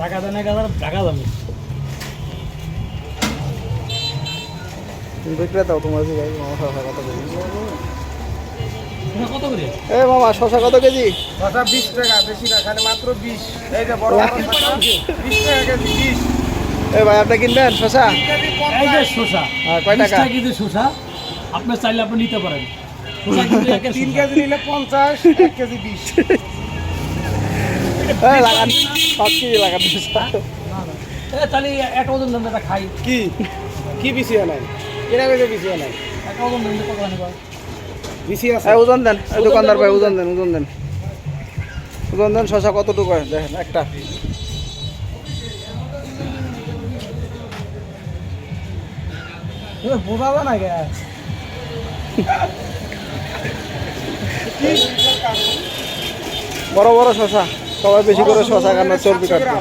টাকা দেন এক হাজার টাকা দামি বিক্রেতাও তোমার কাছে যাই মামা শশা কত কেজি এটা কত করে? এ মামা শশা কত কেজি? শশা বিশ টাকা বেশি না খালি মাত্র বিশ। এই যে বড় বড় বিশ টাকা কেজি বিশ। এ ভাই আপনি কিনবেন শশা? এই যে পঞ্চাশ শসা হ্যাঁ, কয় টাকা? বিশ কেজি শসা আপনি চাইলে আপনি নিতে পারেন। তিন কেজি নিলে পঞ্চাশ এক কেজি বিশ। লাগান পাঁচ কেজি লাগান তাহলে এক ওজন দেন এটা খাই। কি? কি বিছিয়া নাই কেনা কেজি বিছিয়া নাই এক ওজন দেন কত আনবা বিছিয়া আছে। ওজন দেন এই দোকানদার ভাই ওজন দেন। ওজন দেন। ওজন দেন শশা কতটুকু দেখেন একটা। বোঝা না গে বড় বড় শশা। সবাই বেশি করে শশা কান্না চর্বি কাটবে।